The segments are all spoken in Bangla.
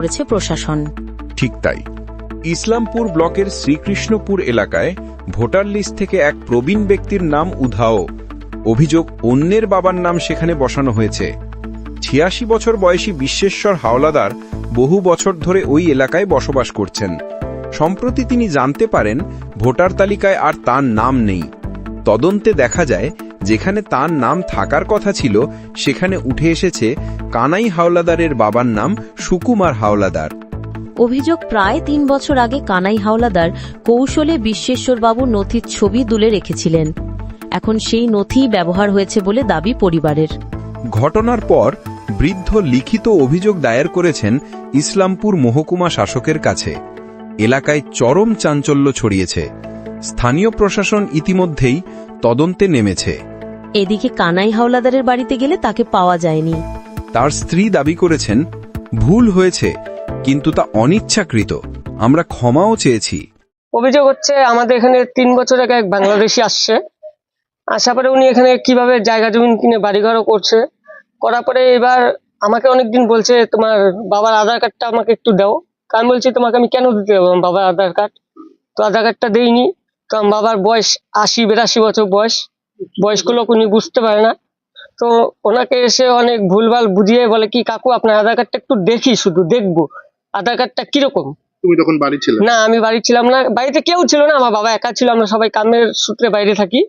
করেছে প্রশাসন। ঠিক তাই। ইসলামপুর ব্লকের শ্রীকৃষ্ণপুর এলাকায় ভোটার লিস্ট থেকে এক প্রবীণ ব্যক্তির নাম উধাও। অভিযোগ, অন্যের বাবার নাম সেখানে বসানো হয়েছে। ছিয়াশি বছর বয়সী বিশ্বেশ্বর হাওলাদার বহু বছর ধরে ওই এলাকায় বসবাস করছেন। সম্প্রতি তিনি জানতে পারেন, ভোটার তালিকায় আর তার নাম নেই। তদন্তে দেখা যায় যেখানে তার নাম থাকার কথা ছিল সেখানে উঠে এসেছে কানাই হাওলাদারের বাবার নাম সুকুমার হাওলাদার। অভিযোগ প্রায় তিন বছর আগে কানাই হাওলাদার কৌশলে বিশ্বেশ্বরবাবু নথির ছবি তুলে রেখেছিলেন। এখন সেই নথি ব্যবহার হয়েছে বলে দাবি পরিবারের। ঘটনার পর বৃদ্ধ লিখিত অভিযোগ দায়ের করেছেন ইসলামপুর মহকুমা শাসকের কাছে। এলাকায় চরম চাঞ্চল্য ছড়িয়েছে। স্থানীয় প্রশাসন ইতিমধ্যেই তদন্তে নেমেছে। এদিকে কানাই হাওলাদারের বাড়িতে গেলে তাকে পাওয়া যায়নি। তার স্ত্রী দাবি করেছেন ভুল হয়েছে কিন্তু তা অনিচ্ছাকৃত। আমরা ক্ষমাও চেয়েছি। অভিযোগ হচ্ছে আমাদের এখানে তিন বছর আগে এক বাংলাদেশি আসছে। আসার পরে উনি এখানে কীভাবে জায়গা জমিন কিনে বাড়িঘরও করছে করার পরে এবার আমাকে অনেকদিন বলছে তোমার বাবার আধার কার্ডটা আমাকে একটু দাও। আমি বলছি তোমাকে আমি কেন দিতে যাব বাবার আধার কার্ড? তো আধার কার্ডটা দেইনি। তো আমার বাবার বয়স আশি বিরাশি বছর বয়স। বয়স্ক লোক উনি বুঝতে পারে না। তো ওনাকে এসে অনেক ভুলভাল বুঝিয়ে বলে কি কাকু আপনার আধার কার্ডটা একটু দেখি শুধু দেখব। আধার কার্ডটা কীরকম? তুমি তখন বাড়ি ছিলে? না আমি বাড়ি ছিলাম না। বাড়িতে কেউ ছিল না আমার বাবা একা ছিল আমরা সবাই কামের সূত্রে বাইরে থাকি।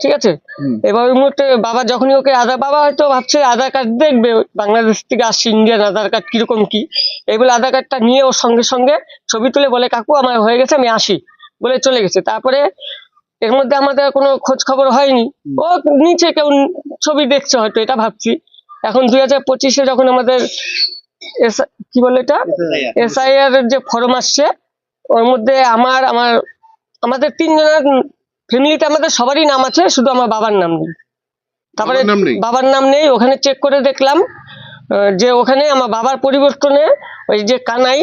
ঠিক আছে? এবার ওই মুহূর্তে বাবা যখনই ওকে আধার বাবা হয়তো ভাবছে আধার কার্ড দেখবে বাংলাদেশ থেকে আসছে ইন্ডিয়ান আধার কার্ড কীরকম কি? এই বলে আধার কার্ডটা নিয়ে ওর সঙ্গে সঙ্গে ছবি তুলে বলে কাকু আমার হয়ে গেছে আমি আসি। বলে চলে গেছে। তারপরে এর মধ্যে আমাদের কোনো খোঁজ খবর হয়নি ও নিচে কেউ ছবি দেখছে হয়তো এটা ভাবছি। এখন দুই হাজার পঁচিশে যখন আমাদের এস- কি বলে এটা? এসআইআর। যে ফর্ম আসছে ওর মধ্যে আমার আমার আমাদের তিনজনের ফ্যামিলিতে আমাদের সবারই নাম আছে শুধু আমার বাবার নাম নেই। তারপরে? বাবার নাম নেই? ওখানে চেক করে দেখলাম যে ওখানে আমার বাবার পরিবর্তনে ওই যে কানাই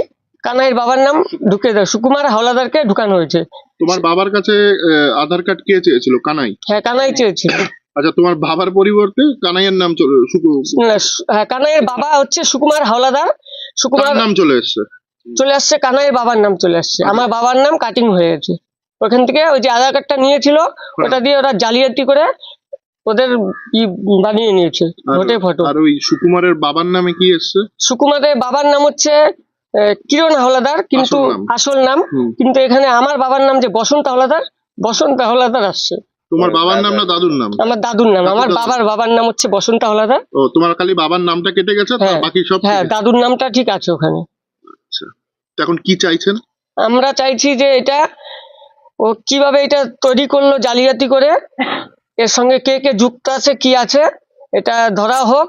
কানাইয়ের বাবার নাম ঢুকে দেয় সুকুমার হাওলাদারকে ঢুকানো হয়েছে। তোমার বাবার কাছে আধার কার্ড কে চেয়েছিল? কানাই? হ্যাঁ কানাই চেয়েছিল। আচ্ছা তোমার বাবার পরিবর্তে কানাইয়ের নাম চলে হ্যাঁ কানাইয়ের বাবা হচ্ছে সুকুমার হাওলাদার। সুকুমার নাম চলে এসছে। চলে আসছে কানাইয়ের বাবার নাম চলে আসছে। আমার বাবার নাম কাটিং হয়ে গেছে। ওখান থেকে ওই যে আধার কার্ডটা নিয়েছিল ওটা দিয়ে ওরা জালিয়াতি করে ওদের বানিয়ে নিয়েছে ভোটের ফটো। আর ওই সুকুমারের বাবার নামে কি এসছে? সুকুমারের বাবার নাম হচ্ছে কিরণ হাওলাদার কিন্তু আসল নাম। কিন্তু এখানে আমার বাবার নাম যে বসন্ত হাওলাদার বসন্ত হাওলাদার আসছে। তোমার বাবার নাম না দাদুর নাম? আমার দাদুর নাম। আমার বাবার বাবার নাম হচ্ছে বসন্ত হাওলাদার। ও তোমার খালি বাবার নামটা কেটে গেছে হ্যাঁ, বাকি সব হ্যাঁ দাদুর নামটা ঠিক আছে ওখানে। আচ্ছা। এখন কি চাইছেন? আমরা চাইছি যে এটা ও কীভাবে এটা তৈরি করল জালিয়াতি করে এর সঙ্গে কে কে যুক্ত আছে কি আছে এটা ধরা হোক।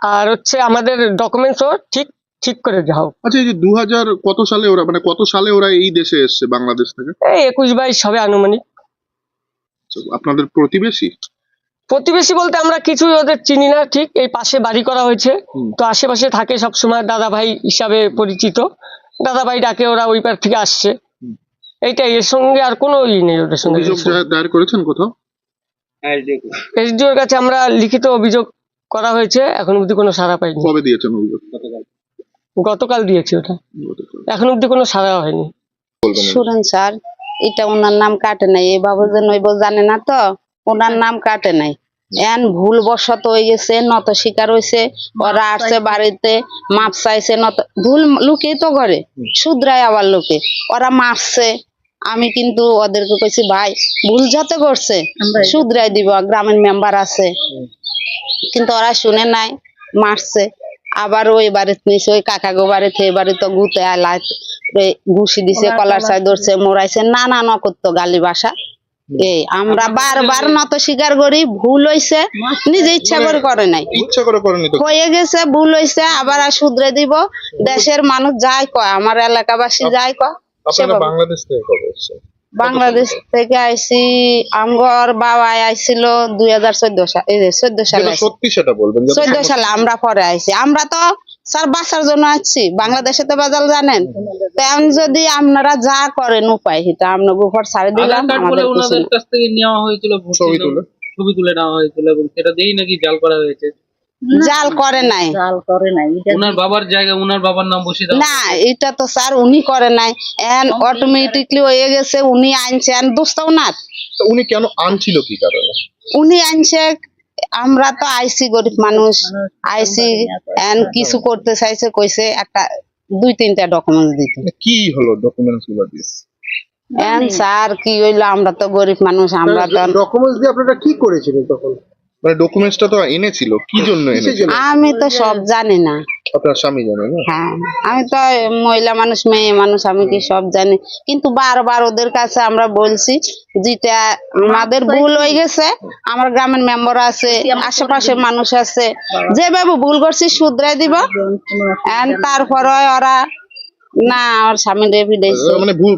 আর হচ্ছে আমাদের ডকুমেন্টসও ঠিক ঠিক করে যাও। আচ্ছা এই যে দু হাজার কত সালে ওরা মানে কত সালে ওরা এই দেশে এসছে বাংলাদেশ থেকে? এই একুশ বাইশ হবে আনুমানিক। আচ্ছা, আপনাদের প্রতিবেশী? প্রতিবেশী বলতে আমরা কিছুই ওদের চিনি না ঠিক? এই পাশে বাড়ি করা হয়েছে। তো আশেপাশে থাকে সবসময় দাদা ভাই হিসাবে পরিচিত। দাদা ভাই ডাকে ওরা ওই পার থেকে আসছে। এইটাই এর সঙ্গে আর কোনো ই নেই ওদের সঙ্গে। অভিযোগ দায়ের- করেছেন কোথাও? এসডিওর কাছে আমরা লিখিত অভিযোগ করা হয়েছে এখন অব্দি কোনো সাড়া পাইনি। কবে দিয়েছেন অভিযোগ? গতকাল দিয়েছি ওটা। এখন অব্দি কোনো সাড়া হয়নি। শুনেন স্যার এটা ওনার নাম কাটে নাই। এই বাবু যে নইব জানে না তো ওনার নাম কাটে নাই। এন ভুল বশত হয়ে গেছে নত শিকার হয়েছে ওরা আসছে বাড়িতে মাপ চাইছে নত ভুল লুকেই তো ঘরে শুধরায় আবার লোকে। ওরা মারছে। আমি কিন্তু ওদেরকে কইছি ভাই ভুল যাতে করছে শুধরাই দিব। গ্রামের মেম্বার আছে। কিন্তু ওরা শুনে নাই মারছে। আবার ওই বাড়িতে নিছে ওই কাকা গো বাড়িতে এই বাড়ি তো গুতে আলা ঘুষি দিছে কলার চাই ধরছে মোড়াইছে নানা নকত্য গালি বাসা। এই আমরা বারবার নত স্বীকার করি ভুল হইছে নিজে ইচ্ছা করে করে নাই। ইচ্ছা করে করেনি তো হয়ে গেছে ভুল হইছে আবার আর শুধরে দিব। দেশের মানুষ যাই কয় আমার এলাকাবাসী যাই কয় বাংলাদেশ থেকে কবে বাংলাদেশ থেকে আইছি আমগর বাবা আইছিল দুই হাজার চোদ্দ সাল এই চোদ্দ সালে সত্যি সেটা বলবেন চোদ্দ সালে আমরা পরে আইছি আমরা তো স্যার বাঁচার জন্য আসছি বাংলাদেশে তো বাজাল জানেন। তো এখন যদি আপনারা যা করেন উপায় সেটা আপনাকে উপর ছাড়ে দিলাম আমাদের ওনাদের কাছ থেকে নেওয়া হয়েছিল ছবি তুলে? ছবি তুলে নেওয়া হয়েছিল এবং সেটা দিয়েই নাকি জাল করা হয়েছে। জাল করে নাই। ওনার বাবার জায়গায় ওনার বাবার নাম বসিয়ে দেওয়া না এটা তো স্যার উনি করে নাই। এন অটোমেটিকলি হয়ে গেছে উনি আনছে। এন দোস্ত ওনার? তো উনি কেন আনছিল কি কারণে? উনি আনছে আমরা তো আইসি গরিব মানুষ। আইসি এন কিছু করতে চাইছে কইছে একটা দুই তিনটা ডকুমেন্টস দিতে। মানে কি হলো ডকুমেন্টসগুলো দিয়ে? এন স্যার কি হইল? আমরা তো গরিব মানুষ আমরা তো ডকুমেন্টস দিয়ে আপনারা কি করেছিলেন তখন? মানে ডকুমেন্টসটা তো এনেছিল কি জন্য এনেছিল? আমি তো সব জানি না। আপনার স্বামী জানে না? হ্যাঁ আমি তো মহিলা মানুষ মেয়ে মানুষ আমি কি সব জানি। কিন্তু বারবার ওদের কাছে আমরা বলছি যেটা আমাদের ভুল হয়ে গেছে আমার গ্রামের মেম্বার আছে আশেপাশে মানুষ আছে। যে যেভাবে ভুল করছি শুধরাই দিব। And তারপরে ওরা না আমার স্বামী দিয়েছে মানে ভুল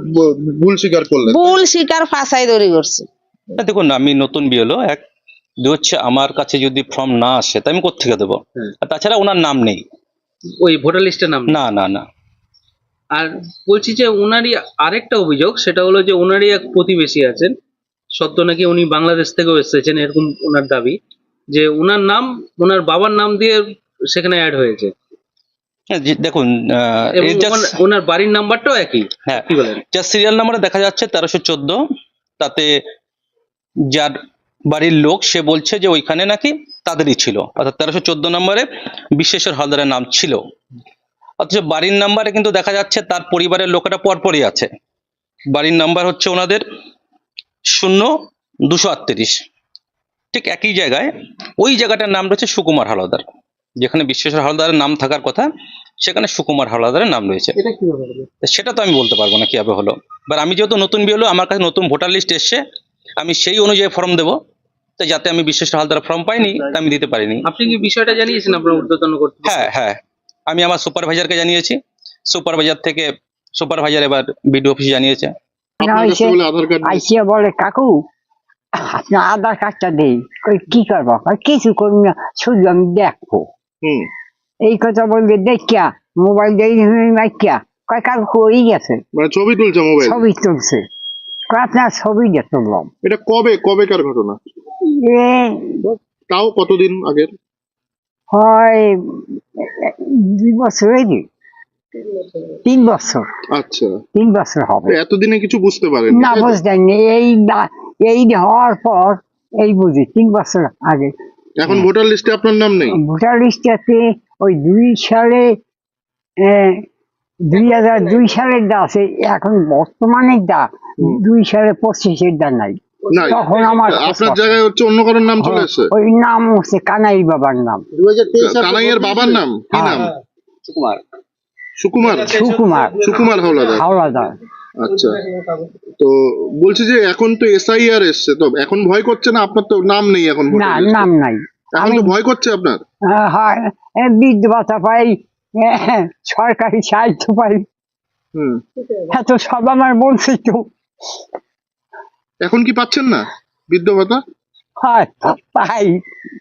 ভুল স্বীকার করলেন। ভুল শিকার ফাঁসাই দড়ি করছে। দেখুন আমি নতুন বিয়ে হলো এক দু হচ্ছে আমার কাছে যদি ফর্ম না আসে তা আমি কোথেকে দেবো? আর তাছাড়া ওনার নাম নেই। ওই ভোটার লিস্টের নাম না না না। আর বলছি যে ওনারই আরেকটা অভিযোগ সেটা হলো যে ওনারই এক প্রতিবেশী আছেন সত্য নাকি উনি বাংলাদেশ থেকেও এসেছেন এরকম ওনার দাবি যে ওনার নাম ওনার বাবার নাম দিয়ে সেখানে অ্যাড হয়েছে। হ্যাঁ, দেখুন ওনার বাড়ির নাম্বারটাও একই হ্যাঁ। কি বলেন? যা সিরিয়াল নাম্বারে দেখা যাচ্ছে তেরোশো চোদ্দ তাতে যার বাড়ির লোক সে বলছে যে ওইখানে নাকি তাদেরই ছিল। অর্থাৎ তেরোশো চোদ্দ নম্বরে বিশ্বেশ্বর হালদারের নাম ছিল। অথচ বাড়ির নাম্বারে কিন্তু দেখা যাচ্ছে তার পরিবারের লোকেরা পরপরই আছে। বাড়ির নাম্বার হচ্ছে ওনাদের শূন্য দুশো আটত্রিশ। ঠিক একই জায়গায় ওই জায়গাটার নাম রয়েছে সুকুমার হালদার যেখানে বিশ্বেশ্বর হালদারের নাম থাকার কথা সেখানে সুকুমার হালদারের নাম রয়েছে। সেটা তো আমি বলতে পারব না কীভাবে হলো। এবার আমি যেহেতু নতুন বিয়ে হলো আমার কাছে নতুন ভোটার লিস্ট এসছে আমি সেই অনুযায়ী ফর্ম দেবো। তো যাতে আমি বিশেষ হালদার ফর্ম পাইনি তা আমি দিতে পারিনি। আপনি কি বিষয়টা জানিয়েছেন আপনার ঊর্ধ্বতন করতে হ্যাঁ হ্যাঁ। আমি আমার সুপারভাইজারকে জানিয়েছি। সুপারভাইজার থেকে সুপারভাইজার এবার বিডিও অফিসে জানিয়েছে। বলে আইসিয়া বলে কাকু আপনার আধার কার্ডটা দেই। কই কি করব? কিছু করবি না শুধু আমি দেখব। হুম। এই কথা বলবে দেখিয়া মোবাইল দেই মাইকিয়া কয় কাকু কই গেছে? মানে ছবি তুলছে মোবাইল? ছবি তুলছে। আপনার ছবি দিয়ে তুললাম এটা কবে কবেকার ঘটনা? তাও কতদিন আগের? হয় দুই বছর হয়নি তিন বছর। আচ্ছা। তিন বছর হবে। এতদিনে কিছু বুঝতে পারেন না বুঝতেন এই এই হওয়ার পর এই বুঝি তিন বছর আগে। এখন ভোটার লিস্টে আপনার নাম নেই? ভোটার লিস্টটাতে ওই দুই সালে দুই হাজার দুই সালের দা আছে এখন বর্তমানে দা দুই সালে পঁচিশের দা নাই। না তখন আমার আপনার জায়গায় হচ্ছে অন্য কারোর নাম চলে এসেছে? ওই নাম হচ্ছে কানাই বাবার নাম। কানাইয়ের বাবার নাম? কি নাম? সুকুমার। সুকুমার? সুকুমার। হাওলাদার। হাওলাদার। আচ্ছা। তো বলছি যে এখন তো এসআইআর এসছে। তো এখন ভয় করছে না? আপনার তো নাম নেই এখন না নাম নাই। এখন তো ভয় করছে আপনার? হয় বৃদ্ধ ভাতা পাই সরকারি সাহায্য পাই। হুম। এত সব আমার বলছে তো। এখন কি পাচ্ছেন না? বৃদ্ধ ভাতা? হয় পাই।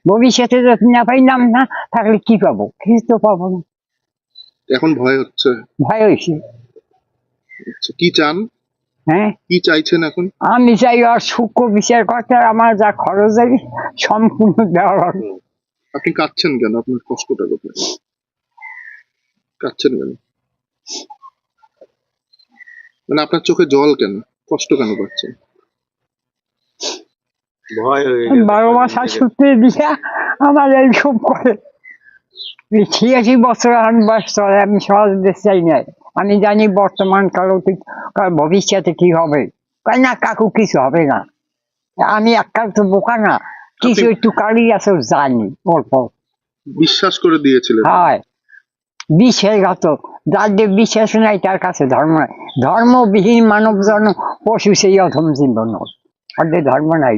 ভবিষ্যতে যদি না পাইলাম না থাকলে কি পাবো? কিছু তো পাবো না। এখন ভয় হচ্ছে। ভয় হয়েছে। আচ্ছা, কি চান? হ্যাঁ? কি চাইছেন এখন? আমি চাই আর সূক্ষ্ম বিচার করতে আমার যা খরচ যাবে সম্পূর্ণ দেওয়ার আপনি কাঁদছেন কেন? আপনার কষ্টটা কোথায়? কাঁদছেন কেন? মানে আপনার চোখে জল কেন? কষ্ট কেন পাচ্ছেন? বারো মাস সূত্রে দিয়া আমার এইসব করে ছিয়াশি বছর আমি বয়স চলে আমি সহজ দেশ চাই না আমি জানি বর্তমান কাল অতীত ভবিষ্যতে কি হবে। কয় না কাকু কিছু হবে না। আমি এককাল তো বোকা না। কিছু একটু কালি আছে জানি অল্প। বিশ্বাস করে দিয়েছিলেন। হয়। বিশ্বাসগত যার যে বিশ্বাস নাই তার কাছে ধর্ম নাই। ধর্মবিহীন মানব জন্ম পশু সেই অধম জীবন। ধর্ম নাই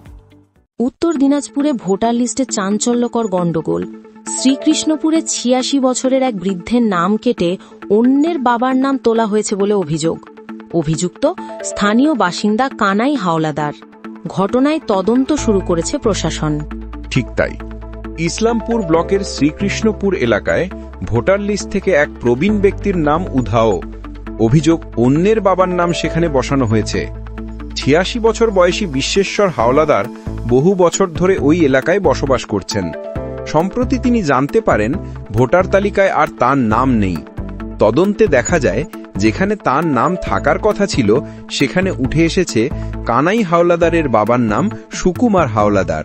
উত্তর দিনাজপুরে ভোটার লিস্টে চাঞ্চল্যকর গণ্ডগোল। শ্রীকৃষ্ণপুরে ছিয়াশি বছরের এক বৃদ্ধের নাম কেটে অন্যের বাবার নাম তোলা হয়েছে বলে অভিযোগ। অভিযুক্ত স্থানীয় বাসিন্দা কানাই হাওলাদার। ঘটনায় তদন্ত শুরু করেছে প্রশাসন। ঠিক তাই। ইসলামপুর ব্লকের শ্রীকৃষ্ণপুর এলাকায় ভোটার লিস্ট থেকে এক প্রবীণ ব্যক্তির নাম উধাও। অভিযোগ অন্যের বাবার নাম সেখানে বসানো হয়েছে। ছিয়াশি বছর বয়সী বিশ্বেশ্বর হাওলাদার বহু বছর ধরে ওই এলাকায় বসবাস করছেন। সম্প্রতি তিনি জানতে পারেন, ভোটার তালিকায় আর তার নাম নেই। তদন্তে দেখা যায়, যেখানে তার নাম থাকার কথা ছিল, সেখানে উঠে এসেছে কানাই হাওলাদারের বাবার নাম সুকুমার হাওলাদার।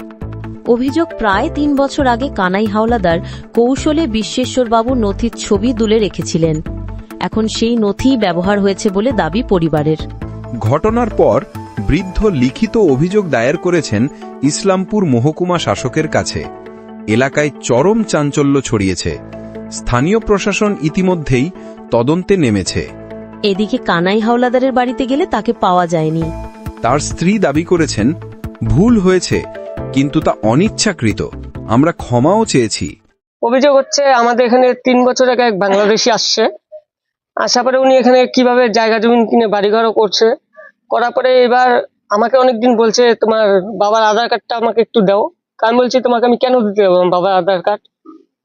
অভিযোগ প্রায় তিন বছর আগে কানাই হাওলাদার কৌশলে বিশ্বেশ্বরবাবুর নথির ছবি তুলে রেখেছিলেন। এখন সেই নথি ব্যবহার হয়েছে বলে দাবি পরিবারের। ঘটনার পর বৃদ্ধ লিখিত অভিযোগ দায়ের করেছেন ইসলামপুর মহকুমা শাসকের কাছে। এলাকায় চরম চাঞ্চল্য ছড়িয়েছে। স্থানীয় প্রশাসন ইতিমধ্যেই তদন্তে নেমেছে। এদিকে কানাই হাওলাদারের বাড়িতে গেলে তাকে পাওয়া যায়নি। তার স্ত্রী দাবি করেছেন ভুল হয়েছে কিন্তু তা অনিচ্ছাকৃত। আমরা ক্ষমাও চেয়েছি। অভিযোগ হচ্ছে আমাদের এখানে তিন বছর আগে এক বাংলাদেশি আসছে। আসার পরে উনি এখানে কীভাবে জায়গা জমি কিনে বাড়িঘরও করছে করার পরে এবার আমাকে অনেকদিন বলছে তোমার বাবার আধার কার্ডটা আমাকে একটু দাও। আমি বলছি তোমাকে আমি কেন দিতে যাব আমার বাবার আধার কার্ড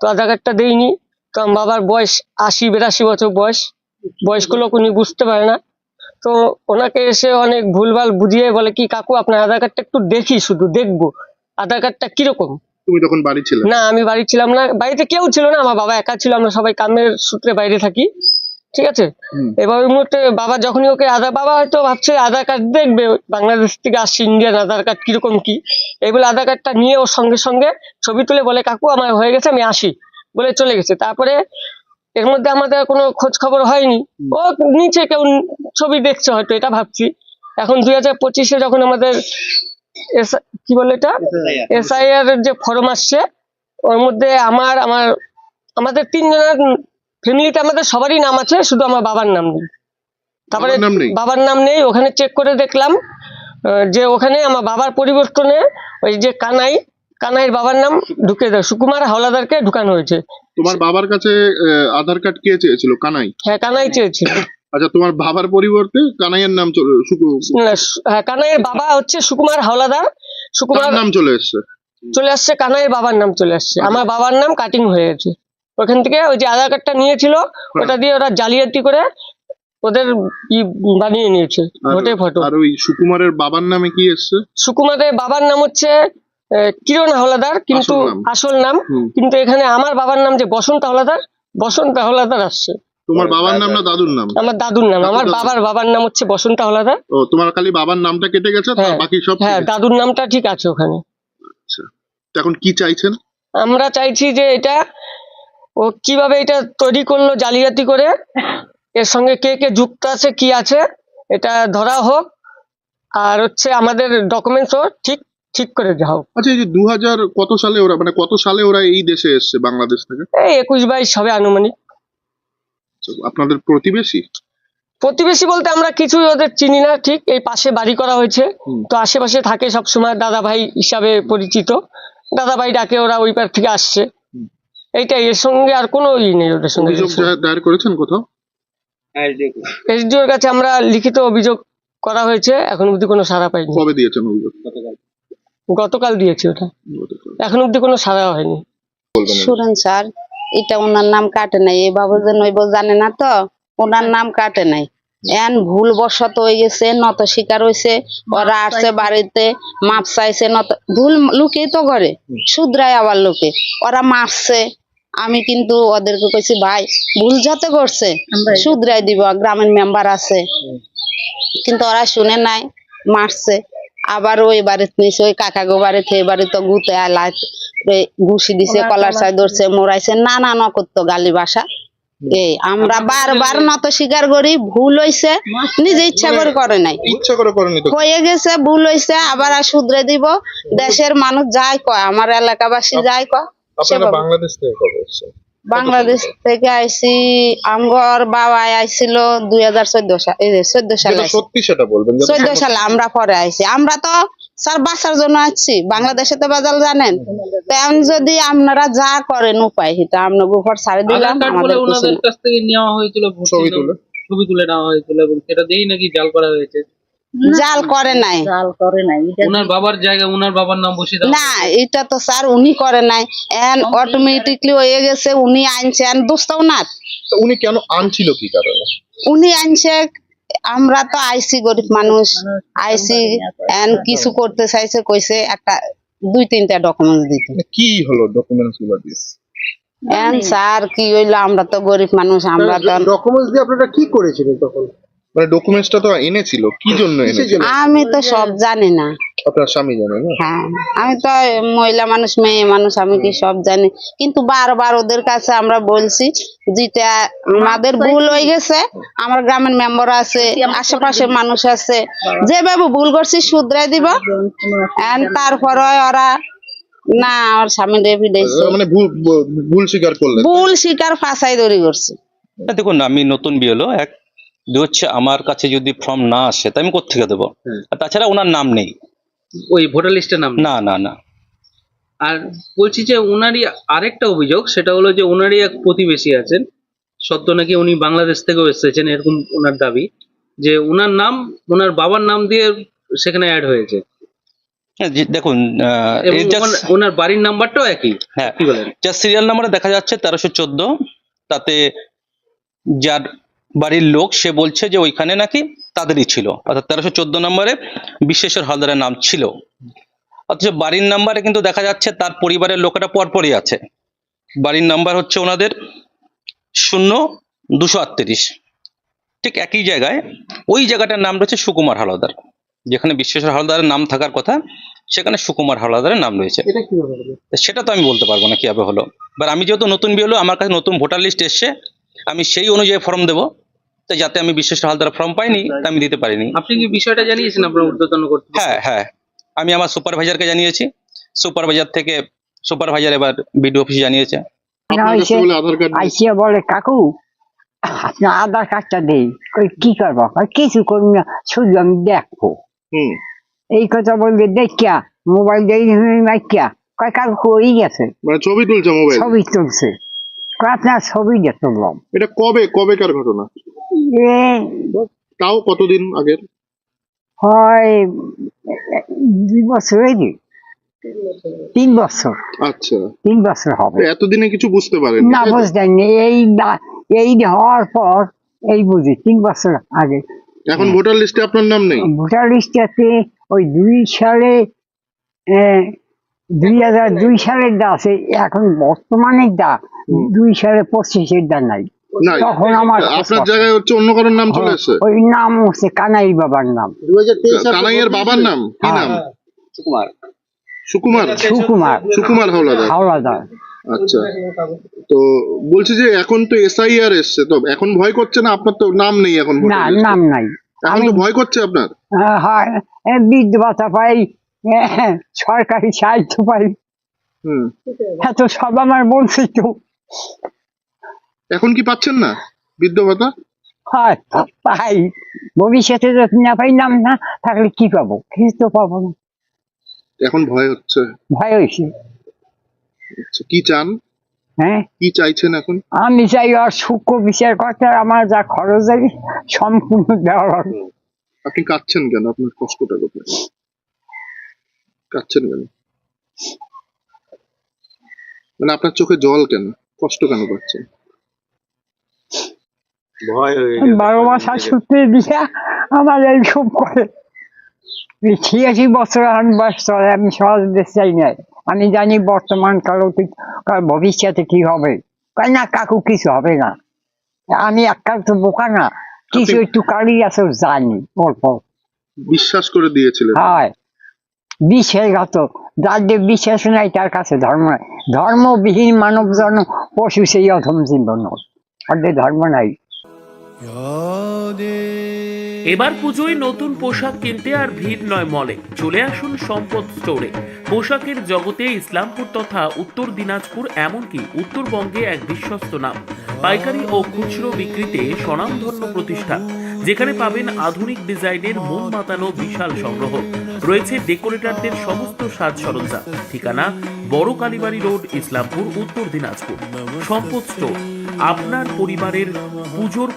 তো আধার কার্ডটা দেইনি। তো আমার বাবার বয়স আশি বিরাশি বছর বয়স। বয়স্ক লোক উনি বুঝতে পারে না। তো ওনাকে এসে অনেক ভুলভাল বুঝিয়ে বলে কি কাকু আপনার আধার কার্ডটা একটু দেখি শুধু দেখব। আধার কার্ডটা কীরকম? তুমি তখন বাড়ি ছিলে? না আমি বাড়ি ছিলাম না। বাড়িতে কেউ ছিল না আমার বাবা একা ছিল আমরা সবাই কামের সূত্রে বাইরে থাকি। ঠিক আছে? এবার ওই মুহূর্তে বাবা যখনই ওকে আধার বাবা হয়তো ভাবছে আধার কার্ড দেখবে বাংলাদেশ থেকে আসছে ইন্ডিয়ান আধার কার্ড কীরকম কি? এই বলে আধার কার্ডটা নিয়ে ওর সঙ্গে সঙ্গে ছবি তুলে বলে কাকু আমার হয়ে গেছে আমি আসি। বলে চলে গেছে। তারপরে এর মধ্যে আমাদের কোনো খোঁজ খবর হয়নি। ও নিচে কেউ ছবি দেখছে হয়তো এটা ভাবছি। এখন দুই হাজার পঁচিশে যখন আমাদের এস- কি বলে এটা? এসআইআর এর যে ফর্ম আসছে ওর মধ্যে আমার আমার আমাদের তিনজনের ফ্যামিলিতে আমাদের সবারই নাম আছে শুধু আমার বাবার নাম নেই। তারপরে বাবার নাম নেই? ওখানে চেক করে দেখলাম যে ওখানে আমার বাবার পরিবর্তনে ওই যে কানাই কানাইয়ের বাবার নাম ঢুকে দেয়। সুকুমার হাওলাদারকে ঢুকানো হয়েছে। তোমার বাবার কাছে আধার কার্ড কে চেয়েছিল? কানাই? হ্যাঁ কানাই চেয়েছিল। আচ্ছা তোমার বাবার পরিবর্তে কানাইয়ের নাম হ্যাঁ, কানাইয়ের বাবা হচ্ছে সুকুমার হাওলাদার। সুকুমার নাম চলে এসছে। চলে আসছে কানাইয়ের বাবার নাম চলে আসছে। আমার বাবার নাম কাটিং হয়ে গেছে। ওখান থেকে ওই যে আধার কার্ডটা নিয়েছিল ওটা দিয়ে ওরা জালিয়াতি করে ওদের বানিয়ে নিয়েছে আর- ফটো আর ওই সুকুমারের বাবার নামে কি এসছে? সুকুমারের বাবার নাম হচ্ছে কিরণ হাওলাদার কিন্তু আসল নাম। কিন্তু এখানে আমার বাবার নাম যে বসন্ত হাওলাদার বসন্ত হাওলাদার আসছে। তোমার বাবার নাম না দাদুর নাম? আমার দাদুর নাম আমার বাবার বাবার নাম হচ্ছে বসন্ত হাওলাদার। ও তোমার খালি বাবার নামটা কেটে গেছে হ্যাঁ। বাকি সব হ্যাঁ দাদুর নামটা ঠিক আছে ওখানে। তো এখন কি চাইছেন? আমরা চাইছি যে এটা ও কীভাবে এটা তৈরি করল জালিয়াতি করে? এর সঙ্গে কে কে যুক্ত আছে কি আছে এটা ধরা হোক। আর হচ্ছে আমাদের ডকুমেন্টসও ঠিক ঠিক করে দেওয়া হোক। আচ্ছা এই যে দু কত সালে ওরা মানে কত সালে ওরা এই দেশে এসছে বাংলাদেশ থেকে? এই একুশ বাইশ হবে আনুমানিক। আপনাদের প্রতিবেশী? প্রতিবেশী বলতে আমরা কিছুই ওদের চিনি না ঠিক? এই পাশে বাড়ি করা হয়েছে। তো আশেপাশে থাকে সব সময় দাদা ভাই হিসাবে পরিচিত। দাদা ভাই ডাকে ওরা ওই পার থেকে আসছে। এইটাই এর সঙ্গে আর কোনো ই নেই ওদের সঙ্গে অভিযোগ দায়ের- করেছেন কোথাও? এসডিওর কাছে আমরা লিখিত অভিযোগ করা হয়েছে এখন অব্দি কোনো সাড়া পাইনি। কবে দিয়েছেন অভিযোগ? গতকাল। দিয়েছি ওটা। এখন অব্দি কোনো সাড়া হয়নি। শুনেন স্যার এটা ওনার নাম কাটে নাই। এই বাবু যে নইব জানে না তো ওনার নাম কাটে নাই। এন ভুল বশত হয়ে গেছে নত শিকার হয়েছে ওরা আসছে বাড়িতে মাপ চাইছে নত ভুল লুকেই তো ঘরে শুধরাই আবার লোকে। ওরা মারছে আমি কিন্তু ওদেরকে কইছি ভাই ভুল যাতে করছে শুধরাই দিব গ্রামের মেম্বার আছে। কিন্তু ওরা শুনে নাই মারছে। আবার ওই বাড়িতে নিছে ওই কাকা গো বাড়িতে এই বাড়িতে গুতে আলায় ঘুষি দিছে কলার সাই ধরছে মোড়াইছে নানা নকত্য গালি বাসা। এই আমরা বারবার নত স্বীকার করি ভুল হইছে নিজে ইচ্ছা করে করে নাই। ইচ্ছা করে করেনি তো। হয়ে গেছে ভুল হইছে আবার আর শুধরে দিব। দেশের মানুষ যাই কয় আমার এলাকাবাসী যাই কয়। সেভাবে। বাংলাদেশ থেকে কবে এসছে? বাংলাদেশ থেকে আইছি আমগর বাবা আইছিল দুই হাজার চোদ্দ সাল চোদ্দ সালে সত্যি সেটা বলবেন চোদ্দ সালে আমরা পরে আইছি আমরা তো স্যার বাঁচার জন্য আসছি বাংলাদেশে তো বাজাল জানেন। তো এখন যদি আপনারা যা করেন উপায় সেটা আপনাকে উপর ছাড়ে দিলাম। আমাদের। কাছ থেকে নেওয়া হয়েছিল ছবি তুলে। ছবি তুলে নেওয়া হয়েছিল এবং সেটা দিয়েই নাকি জাল করা হয়েছে। জাল করে নাই। ওনার বাবার জায়গায় ওনার বাবার নাম বসে দেওয়া না এটা তো স্যার উনি করে নাই। এখন অটোমেটিকলি হয়ে গেছে উনি আনছে। ওনার? তো উনি কেন আনছিল কি কারণে? উনি আনছে আমরা তো আইসি গরিব মানুষ। আইসি এন কিছু করতে চাইছে কইছে একটা দুই তিনটা ডকুমেন্টস দিতে। কি হলো ডকুমেন্টসগুলো দিয়ে? এন স্যার কি হইল? আমরা তো গরিব মানুষ আমরা তো ডকুমেন্টস দিয়ে আপনারা কি করেছিলেন তখন? মানে ডকুমেন্টসটা তো এনেছিল। কি জন্য এনেছিল? আমি তো সব জানি না। আপনার স্বামী জানে না? হ্যাঁ আমি তো মহিলা মানুষ মেয়ে মানুষ আমি কি সব জানি। কিন্তু বারবার ওদের কাছে আমরা বলছি যেটা আমাদের ভুল হয়ে গেছে আমার গ্রামের মেম্বার আছে আশেপাশে মানুষ আছে। যে যেভাবে ভুল করছি শুধরাই দিব। তারপরে ওরা না আমার স্বামী রেপি দিয়েছে মানে ভুল ভুল স্বীকার করলেন। ভুল স্বীকার ফাঁসাই দড়ি করছে। না, দেখুন আমি নতুন বিয়েলো এক দু হচ্ছে আমার কাছে যদি ফর্ম না আসে তা আমি কোথেকে দেবো? আর তাছাড়া ওনার নাম নেই। ওই ভোটার লিস্টের নাম না না না। আর বলছি যে ওনারই আরেকটা অভিযোগ সেটা হলো যে ওনারই এক প্রতিবেশী আছেন সত্য নাকি উনি বাংলাদেশ থেকেও এসেছেন এরকম ওনার দাবি যে ওনার নাম ওনার বাবার নাম দিয়ে সেখানে অ্যাড হয়েছে। হ্যাঁ, দেখুন ওনার বাড়ির নাম্বারটাও একই হ্যাঁ। কি বলেন? যা সিরিয়াল নাম্বারে দেখা যাচ্ছে তেরোশো চোদ্দ তাতে যার বাড়ির লোক সে বলছে যে ওইখানে নাকি তাদেরই ছিল। অর্থাৎ তেরোশো চোদ্দ নম্বরে বিশ্বেশ্বর হালদারের নাম ছিল। অথচ বাড়ির নাম্বারে কিন্তু দেখা যাচ্ছে তার পরিবারের লোকেরা পরপরই আছে। বাড়ির নাম্বার হচ্ছে ওনাদের শূন্য দুশো আটত্রিশ। ঠিক একই জায়গায় ওই জায়গাটার নাম রয়েছে সুকুমার হালদার যেখানে বিশ্বেশ্বর হালদারের নাম থাকার কথা সেখানে সুকুমার হালদারের নাম রয়েছে। সেটা তো আমি বলতে পারব না কীভাবে হলো। এবার আমি যেহেতু নতুন বিয়ে হলো আমার কাছে নতুন ভোটার লিস্ট এসছে আমি সেই অনুযায়ী ফর্ম দেবো। তো যাতে আমি বিশেষ হালদার ফর্ম পাইনি তা আমি দিতে পারিনি। আপনি কি বিষয়টা জানিয়েছেন আপনার ঊর্ধ্বতন কর্তৃপক্ষ? হ্যাঁ হ্যাঁ। আমি আমার সুপারভাইজারকে জানিয়েছি। সুপারভাইজার থেকে সুপারভাইজার এবার বিডিও অফিসে জানিয়েছে। বলে আধার কার্ড আইসিয়া বলে কাকু আপনার আধার কার্ডটা দেই। কই কি করব? কিছু করবি না শুধু আমি দেখব। এই কথা বলবে দেখিয়া মোবাইল দেই মাইকিয়া। কয় কাকু কই গেছে। মানে ছবি তুলছে মোবাইল? ছবি তুলছে। আপনার ছবি দিয়ে এটা কবে কবেকার ঘটনা? তাও কতদিন আগের? হয় দুই বছর হয়নি তিন বছর। আচ্ছা। তিন বছর হবে। এতদিনে কিছু বুঝতে পারেন না বুঝতেন এই এই হওয়ার পর এই বুঝি তিন বছর আগে। এখন ভোটার লিস্টে আপনার নাম নেই? ভোটার লিস্টটাতে ওই দুই সালে দুই হাজার দুই সালের দা আছে এখন বর্তমানে দা দুই সালে পঁচিশের দা নাই। তখন আমার আপনার জায়গায় হচ্ছে অন্য কারোর নাম চলে এসছে ওই নাম হচ্ছে কানাই বাবার নাম। দু হাজার তেইশ কানাইয়ের বাবার নাম? কি হ্যাঁ। নাম? সুকুমার। সুকুমার? সুকুমার। সুকুমার হাওলাদার। হাওলাদার। আচ্ছা। তো বলছি যে এখন তো এসআইআর এসছে তো এখন ভয় করছে না? আপনার তো নাম নেই এখন না নাম নাই। এখন তো ভয় করছে আপনার? হয় বৃদ্ধ ভাতা পাই সরকারি সাহায্য পাই। হুম। এত সব আমার বঞ্চিত এখন কি পাচ্ছেন না বৃদ্ধ ভাতা? হয় পাই। ভবিষ্যতে যদি না পাই নাম না থাকলে কি পাবো? কিছু তো পাবো না। এখন ভয় হচ্ছে। ভয় হয়েছে। আচ্ছা, কি চান? হ্যাঁ? কি চাইছেন এখন? আমি চাই আর সূক্ষ্ম বিচার করতে আমার যা খরচ হবে সম্পূর্ণ দেওয়া হবে। আপনি কাঁদছেন কেন? আপনার কষ্টটা কোথায়? কাঁদছেন কেন? মানে আপনার চোখে জল কেন? কষ্ট কেন পাচ্ছেন বারো মাস হাসপাতে দিয়া আমার এইসব করে। ছিয়াশি বছর এখন বয়স চলে আমি সহজ দেশ চাই না আমি জানি বর্তমান কালো ভবিষ্যতে কি হবে। না কাকু কিছু হবে না। আমি একটা তো বোকা না। কিছু একটু কালি আছে জানি অল্প। বিশ্বাস করে দিয়েছিলেন? হয়। বিশ্বাসগত যার যে বিশ্বাস নাই তার কাছে ধর্ম ধর্মবিহীন মানব জন্ম পশু সেই অধম জীবন ওদের ধর্ম নাই। এবার পুজোয় নতুন পোশাক কিনতে আর ভিড় নয় মলে। চলে আসুন সম্পদ স্টোরে পোশাকের জগতে ইসলামপুর তথা উত্তর দিনাজপুর এমনকি উত্তরবঙ্গে এক বিশ্বস্ত নাম। পাইকারি ও খুচরো বিক্রিতে স্বনামধন্য প্রতিষ্ঠান। যেখানে পাবেন আধুনিক ডিজাইনের মন মাতানো বিশাল সংগ্রহ। রয়েছে ডেকোরেটরদের সমস্ত সাজ সরঞ্জাম। ঠিকানা বড় কালীবাড়ি রোড, ইসলামপুর, উত্তর দিনাজপুর। সম্পদ স্টোর আপনার পরিবারের পুজোর